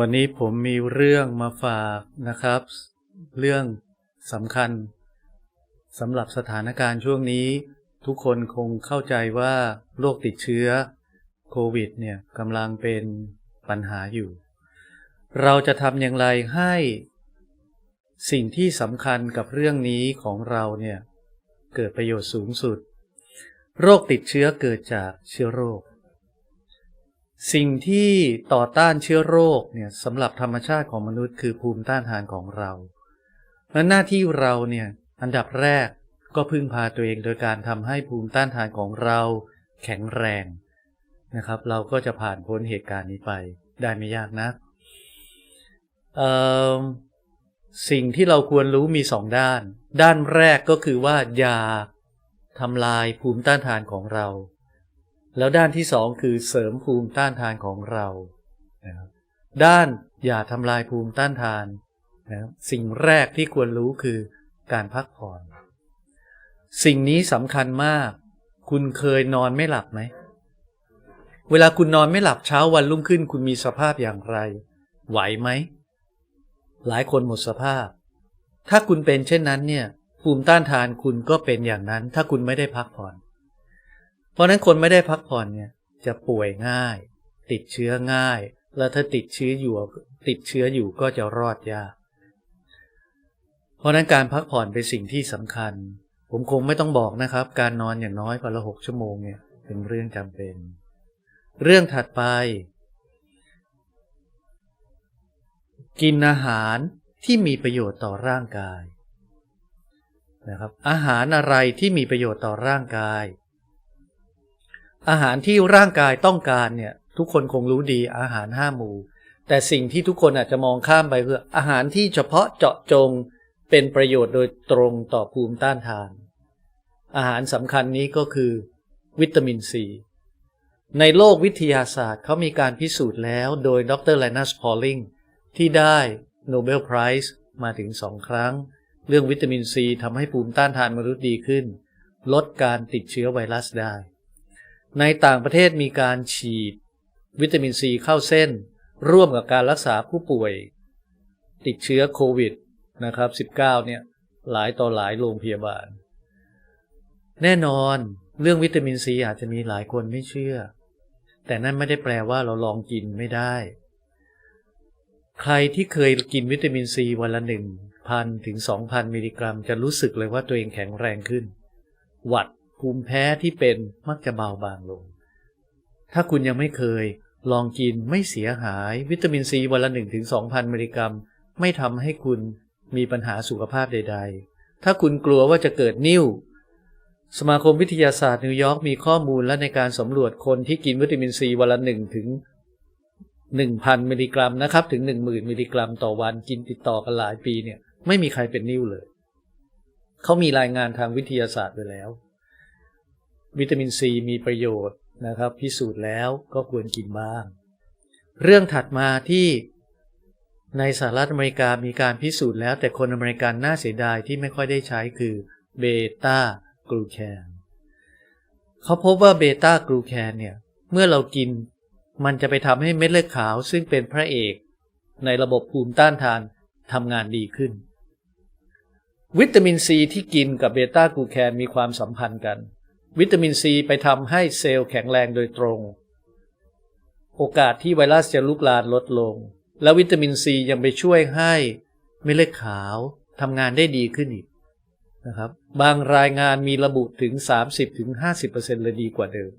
วันนี้ผมมีเรื่องมาฝากนะครับ เรื่องสำคัญสำหรับสถานการณ์ช่วงนี้ ทุกคนคงเข้าใจว่าโรคติดเชื้อโควิดเนี่ยกำลังเป็นปัญหาอยู่ เราจะทำอย่างไรให้สิ่งที่สำคัญกับเรื่องนี้ของเราเนี่ยเกิดประโยชน์สูงสุด โรคติดเชื้อเกิดจากเชื้อโรค สิ่งที่ต่อต้านเชื้อโรคเนี่ยสำหรับธรรมชาติของมนุษย์คือภูมิต้านทานของเราและหน้าที่เราเนี่ยอันดับแรกก็พึ่งพาตัวเองโดยการทำให้ภูมิต้านทานของเราแข็งแรงนะครับ เราก็จะผ่านพ้นเหตุการณ์นี้ไปได้ไม่ยากนะสิ่งที่เราควรรู้มีสองด้าน ด้านแรกก็คือว่าอย่าทำลายภูมิต้านทานของเรา แล้วด้านที่สองคือเสริมภูมิต้านทานของเรานะครับด้านอย่าทำลายภูมิต้านทานนะสิ่งแรกที่ควรรู้คือการพักผ่อน สิ่งนี้สำคัญมาก คุณเคยนอนไม่หลับไหม เวลาคุณนอนไม่หลับเช้าวันรุ่งขึ้น คุณมีสภาพอย่างไร ไหวไหม หลายคนหมดสภาพ ถ้าคุณเป็นเช่นนั้นเนี่ย ภูมิต้านทานคุณก็เป็นอย่างนั้น ถ้าคุณไม่ได้พักผ่อน เพราะนั้นคนไม่ได้พักผ่อนเนี่ยจะป่วยง่าย ติดเชื้อง่าย แล้วถ้าติดเชื้ออยู่ติดเชื้ออยู่ก็จะรอดยาก เพราะนั้นการพักผ่อนเป็นสิ่งที่สำคัญ ผมคงไม่ต้องบอกนะครับ การนอนอย่างน้อยวันละหกชั่วโมงเนี่ยเป็นเรื่องจำเป็น เรื่องถัดไป กินอาหารที่มีประโยชน์ต่อร่างกายนะครับอาหารอะไรที่มีประโยชน์ต่อร่างกาย อาหารที่ร่างกายต้องการเนี่ย ทุกคนคงรู้ดีอาหารห้าหมู่ แต่สิ่งที่ทุกคนอาจจะมองข้ามไปคืออาหารที่เฉพาะเจาะจงเป็นประโยชน์โดยตรงต่อภูมิต้านทาน อาหารสำคัญนี้ก็คือ วิตามินซีในโลกวิทยาศาสตร์เขามีการพิสูจน์แล้วโดยดรแลนัสพอลลิงที่ได้โนเบลไพรส์มาถึงสองครั้ง เรื่องวิตามินซีทำให้ภูมิต้านทานมนุษย์ดีขึ้น ลดการติดเชื้อไวรัสได้ ในต่างประเทศมีการฉีด วิตามินซีเข้าเส้น ร่วมกับการรักษาผู้ป่วย ติดเชื้อโควิดนะครับ 19 เนี่ยหลายต่อหลายโรงพยาบาล แน่นอนเรื่องวิตามินซีอาจจะมีหลายคนไม่เชื่อ แต่นั่นไม่ได้แปลว่าเราลองกินไม่ได้ ใครที่เคยกินวิตามินซีวันละหนึ่งพันถึงสองพันมิลลิกรัม จะรู้สึกเลยว่าตัวเองแข็งแรงขึ้น หวัด ภูมิแพ้ที่เป็นมักจะเบาบางลง ถ้าคุณยังไม่เคย ลองกินไม่เสียหายวิตามินซีวันละหนึ่งถึงสองพันมิลลิกรัม ไม่ทำให้คุณมีปัญหาสุขภาพใด ๆ ถ้าคุณกลัวว่าจะเกิดนิ่ว สมาคมวิทยาศาสตร์นิวยอร์กมีข้อมูลและในการสำรวจคนที่กินวิตามินซีวันละหนึ่งถึงหนึ่งพันมิลลิกรัมนะครับถึงหนึ่งหมื่นมิลลิกรัมต่อวันกินติดต่อกันหลายปีเนี่ยไม่มีใครเป็นนิ่วเลย เขามีรายงานทางวิทยาศาสตร์ไปแล้ว วิตามินซีมีประโยชน์นะครับ พิสูจน์แล้วก็ควรกินบ้าง เรื่องถัดมาที่ในสหรัฐอเมริกามีการพิสูจน์แล้ว แต่คนอเมริกันน่าเสียดายที่ไม่ค่อยได้ใช้คือเบต้ากลูแคนเขาพบว่าเบต้ากลูแคนเนี่ย เมื่อเรากินมันจะไปทำให้เม็ดเลือดขาว ซึ่งเป็นพระเอก ในระบบภูมิต้านทานทำงานดีขึ้น วิตามินซีที่กินกับเบต้ากลูแคนมีความสัมพันธ์กัน วิตามินซีไปทำให้เซลล์แข็งแรงโดยตรง โอกาสที่ไวรัสจะลุกลามลดลง แล้ววิตามินซียังไปช่วยให้เม็ดเลือดขาวทำงานได้ดีขึ้นอีกนะครับ บางรายงานมีระบุถึง 30-50%เลยดีกว่าเดิม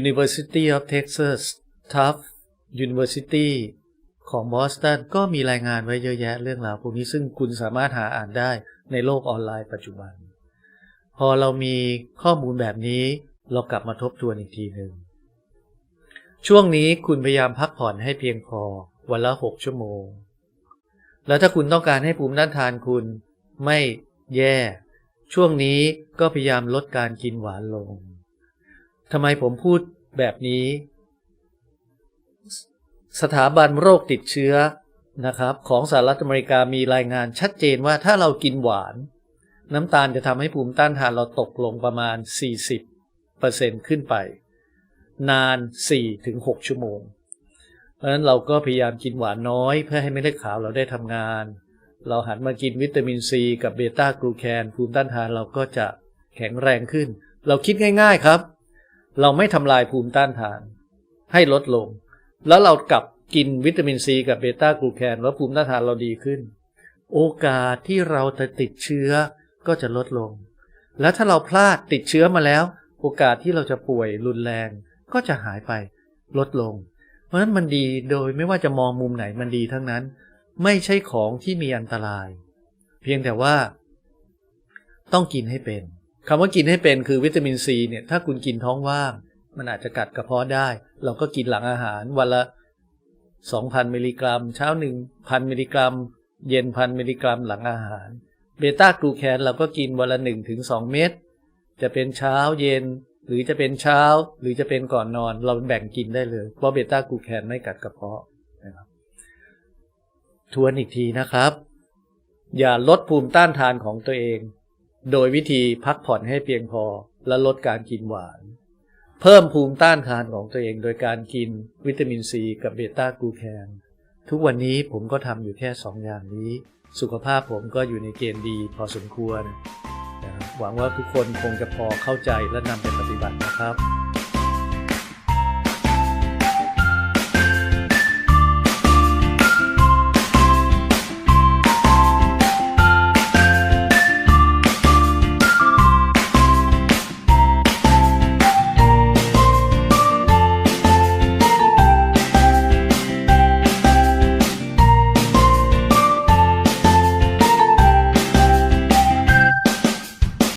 University of Texas Tufts University ของบอสตันก็มีรายงานไว้เยอะแยะเรื่องราวพวกนี้ซึ่งคุณสามารถหาอ่านได้ในโลกออนไลน์ปัจจุบัน พอเรามีข้อมูลแบบนี้ เรากลับมาทบทวนอีกทีหนึ่งช่วงนี้คุณพยายามพักผ่อนให้เพียงพอวันละ 6 ชั่วโมง แล้วถ้าคุณต้องการให้ภูมิต้านทานคุณไม่แย่ ช่วงนี้ก็พยายามลดการกินหวานลงทำไมผมพูดแบบนี้ สถาบันโรคติดเชื้อนะครับ ของสหรัฐอเมริกามีรายงานชัดเจนว่าถ้าเรากินหวาน น้ำตาลจะทำให้ภูมิต้านทานเราตกลงประมาณ 40%ขึ้นไป นาน 4-6 ชั่วโมง เพราะฉะนั้นเราก็พยายามกินหวานน้อย เพื่อให้เม็ดเลือดขาวเราได้ทำงาน เราหันมากินวิตามินซีกับเบต้ากลูแคนภูมิต้านทานเราก็จะแข็งแรงขึ้น เราคิดง่าย ๆครับ เราไม่ทำลายภูมิต้านทาน ให้ลดลง แล้วเรากลับกินวิตามินซีกับเบต้ากลูแคนแล้วภูมิต้านทานเราดีขึ้น โอกาสที่เราจะติดเชื้อ ก็จะลดลง แล้วถ้าเราพลาดติดเชื้อมาแล้ว โอกาสที่เราจะป่วยรุนแรงก็จะหายไปลดลง เพราะฉะนั้นมันดีโดยไม่ว่าจะมองมุมไหนมันดีทั้งนั้น ไม่ใช่ของที่มีอันตราย เพียงแต่ว่า ต้องกินให้เป็นคำว่ากินให้เป็นคือวิตามินซีเนี่ยถ้าคุณกินท้องว่าง มันอาจจะกัดกระเพาะได้ เราก็กินหลังอาหารวันละ 2,000 มิลลิกรัม เช้า1,000มิลลิกรัม เย็นพันมิลลิกรัมหลังอาหาร เบต้ากลูแคนเราก็กินวันละ1ถึง2เม็ดจะเป็นเช้าเย็น หรือจะเป็นเช้า หรือจะเป็นก่อนนอน เราแบ่งกินได้เลย เพราะเบต้ากลูแคนไม่กัดกระเพาะนะครับทวนอีกทีนะครับ อย่าลดภูมิต้านทานของตัวเอง โดยวิธีพักผ่อนให้เพียงพอและลดการกินหวาน เพิ่มภูมิต้านทานของตัวเองโดยการกินวิตามินซีกับเบต้ากลูแคน ทุกวันนี้ผมก็ทำอยู่แค่สองอย่างนี้ สุขภาพผมก็อยู่ในเกณฑ์ดีพอสมควรนะหวังว่าทุกคนคงจะพอเข้าใจและนำไปปฏิบัตินะครับ